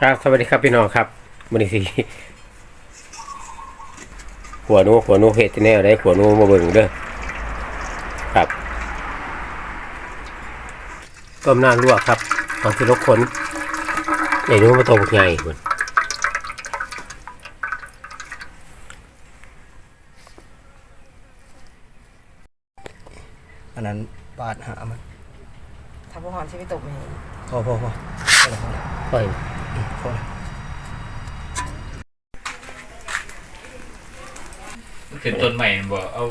ครับสวัสดีครับพี่น้องครับวันนี้สิหัวหนูหัวหนูเห็ดที่แน่ได้หัวหนูมาเบิ่งเด้อครับต้มน้ำลวกครับเอาสิลกคนไอ้หนูมาต้มไงคุณอันนั้นบาดหามันทำพหอนชีวิตตกไหมพอพอพอพอ แล้วพอแล้วค่อยพอแล้วขึ้นต้นใหม่บ่เอา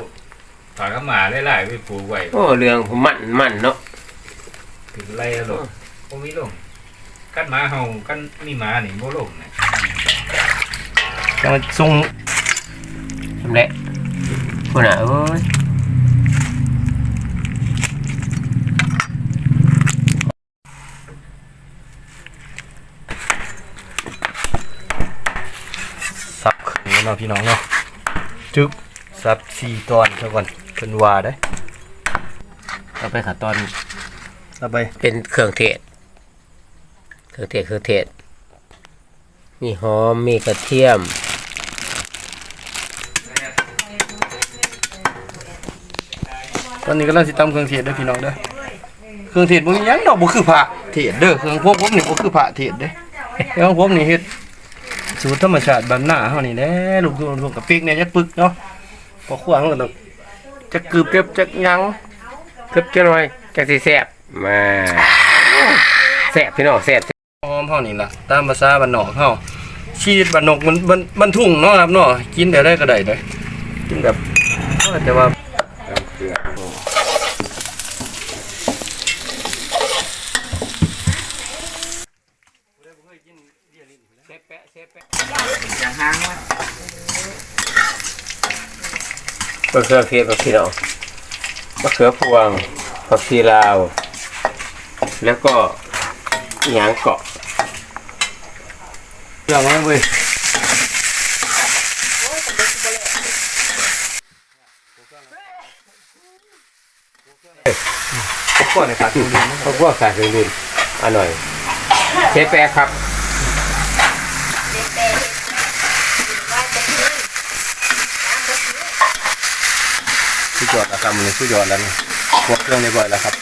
ผากระหมาหลายๆไปปลูกไว้โอ้เรื่องผมมันมันเนาะถึงไล่ลงบ่มีลงกันหมาเฮากันมีหมานี่บ่ลงนะจังมันทรงทำเละคุณอะเอ้ย สับขึ้น เนาะพี่น้องเนาะจึ๊บสับสี่ตอนเท่าก่อนเป็นว่าได้เอาไปขัดตอนเอาไปเป็นเครื่องเทศ เครื่องเทศเครื่องเทศ มีหอมมีกระเทียมตอนนี้กำลังสิตำเครื่องเทศเด้อพี่น้องเด้อเครื่องเทศบ่มีหยังดอกบ่คือพระเทศเด้อเครื่องพวกผมนี่บ่คือพระเทศเด้เครื่องผมนี่เฮ็ด สูตรธรรมชาติบ้านหน้าเฮานี่แหละลูกๆลูกกับปิกเนี่ยจักปึกเนาะพอขวางมันก็ต้องจักกึบเก็บจักหยังเกือบจะหน่อยจังสิแซ่บมาแซ่บพี่น้องแซ่บหอมเฮานี่ล่ะตามภาษาบ้านนอกเฮาชีวิตบ้านนอกมันมันมันทุ่งเนาะครับเนาะกินได้ได้ก็ได้เด้อกินแบบแต่ว่า จะห้างว่ามะเขือเทศกับพี่น้องมะเขือพวงผักชีลาว แล้วก็หยางเกาะเรื่องมันเว้ยก่อนในขาดทุนเพราะพวกสายเครื่องดื่มอร่อยเชฟแปะครับ สุดยอดแล้วครับมันสุดยอดแล้วนี่พวกเครื่องเรียบร้อยแล้วครับ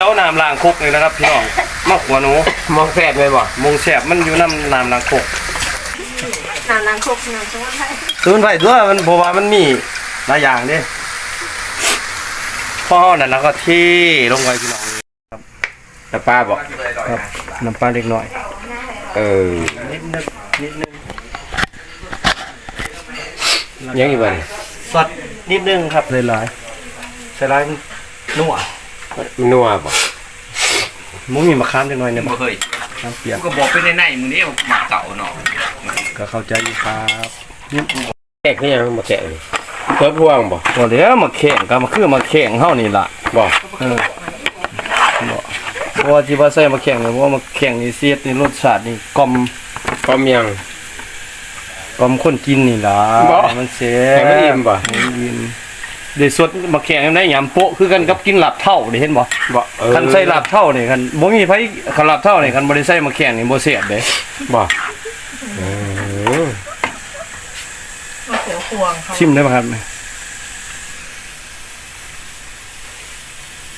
เอาน้ำล้างคกนี่นะครับพี่น้องมะขวหนูมองแซ่บไหมบ่มงแสบมันอยู่น้ำน้ำล้างคกน้ำนางครกน้ำสมุนไพรซื้อมันไปด้วยมันเพราะว่ามันมีหลายอย่างเด้พอนั่นแล้วก็ที่ลงไปพี่น้องน้ำปลาบอกครับน้ำปลาเล็กน้อย เออนิดนึงนิดนึงยังอีกวัน สดนิดนึงครับหลายๆใส่หลายมันนัวนัวบอกมุ้งมีมะขามเล็กน้อยเนี่ยบ่เคยน้ำเปียกกูก็บอกไปในในๆมื้อนี้หมาเก่าเนาะก็เข้าใจอยู่ครับนี่แกะคือยังมาแกะนี่เขือพวงบอกบ่เดี๋ยวมาแข่งก็มาคือมาแข่งเฮานี่ล่ะบอกเออบ่เพราะว่าที่ว่าใส่มาแข่งเนี่ยเพราะว่ามาแข่งนี่เสียดนี่รสชาตินี่กลมพร้อมยัง กลมคนกินนี่ล่ะบ่มันเสียแต่ไม่อิ่มบ่ให้มันอิ่มได้สดมาแข่งได้ยำโปะคือกันกับกินลาบเท่านี่เห็นบ่บอกเออคันใส่ลาบเท่านี่คันบ่มีไผคันลาบเท่านี่คันบ่ได้ใส่มาแข่งนี่บ่เสียดเด้บอกเออมะเขือพวงเขาชิมได้บ่ครับ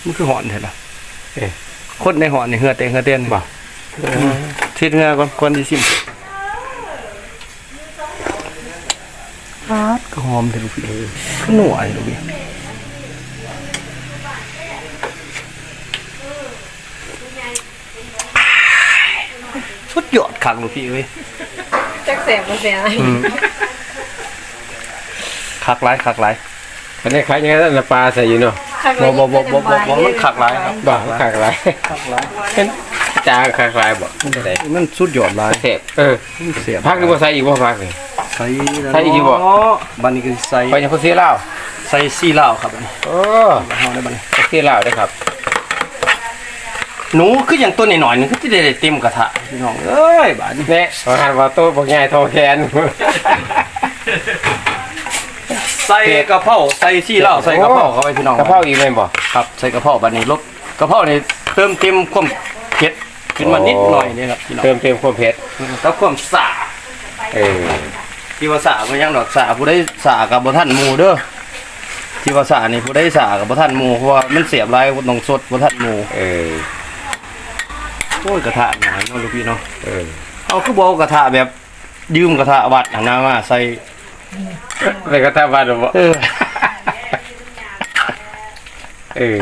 มันคือหอนแท้ล่ะเอ๊ะคนในหอนนี่เหือเตงเหือเต้นบ่ทิดเหือก่อนก่อนสิชิม ก็หอมเด้ลูกพี่ก็หนัวเลยลูกพี่สุดยอดคักลูกพี่เว้ยจักแสบบ่แสบอะไรคักหลายคักหลายอันนี้คล้ายยังไงน้ำปลาใส่อยู่เนาะบ่บ่บ่บ่บ่บ่มันคักหลายครับบอกขากหลายคักหลายเป็นจางขากหลายบอกใส่มันสุดยอดหลายเทศเออมันเสียบพักนี่บ่ใส่อีกบ่พักนี่ ใส่แล้วใส่อีกบ่เนาะบัดนี้คือใส่ไปยังเขาเสียเหล้าใส่ซี่เหล้าครับอันนี้โอ้เฮาได้บัดนี้เขาเสียเหล้าได้อครับหนูคืออย่างตัวหน่อยๆนึงก็สิได้เต็มกระทะพี่น้องเอ้ยบาดนี้แน่ประหารว่าโต๊ะบอกใหญ่โทอแคนใส่กระเพราใส่ซี่เหล้าใส่กระเพราเข้าไปพี่น้องกระเพราอีกไหมบ่ครับใส่กระเพราบัดนี้ลบกระเพรานี่เติมเต็มความเผ็ดขึ้นมานิดหน่อยนี่ครับพี่น้องเติมเต็มความเผ็ดแล้วความสา เออ ที่ว่าสาบ่ยังดอกสาผู้ได้สากับบ่ทันหมู่เด้อที่ว่าสานี่ผู้ได้สากับบ่ทันหมู่เพราะว่ามันเสียบหลายต้องสดบ่ทันหมู่เออโอ้ยกระทะหน่อยเนาะลูกพี่เนาะเออเอาคือบ่เอากระทะแบบยืมกระทะวัดหันหน้ามาใส่ไปกระทะบ้านหรือเปล่าเออเออ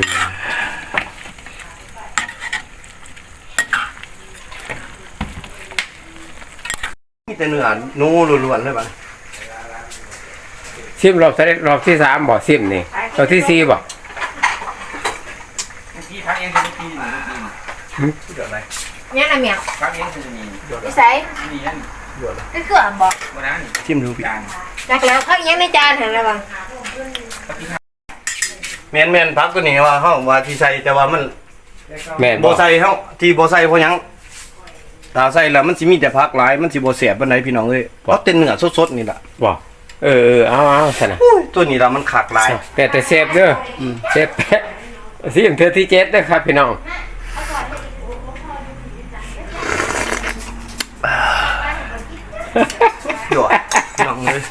แต่เนื้อหนูล้วนๆเลยบัดซิมรอบที่รอบที่สามบ่ซิมนี่รอบที่สี่บ่ที่พักเองจะมีเดือดอะไรเนี่ยนะเมียพักเองจะมีนิสัยนี่นั่นก็คืออะบอกวันนั้นชิมดูพี่จานนักแล้วเขายังในจานเห็นแล้วบ้างแม่นแม่นพักตัวนี้ว่าเฮาว่าที่ใส่แต่ว่ามันแม่นบ่ใส่เฮาที่บ่ใส่เพราะหยัง ถ้าใส่แล้วมันสิมีแต่ผักหลายมันสิบ่แซ่บปานใดพี่น้องเอ้ยเพราะแต่เนื้อสดๆนี่ล่ะบ่เออเออเอาเอาสนะตัวนี้ล่ะมันคักหลาย แต่แต่เซฟเด้ออเซฟแปะซิมเธอที่เจ็ดเด้อครับพี่น้องหยอดพี่น้องเอ้ย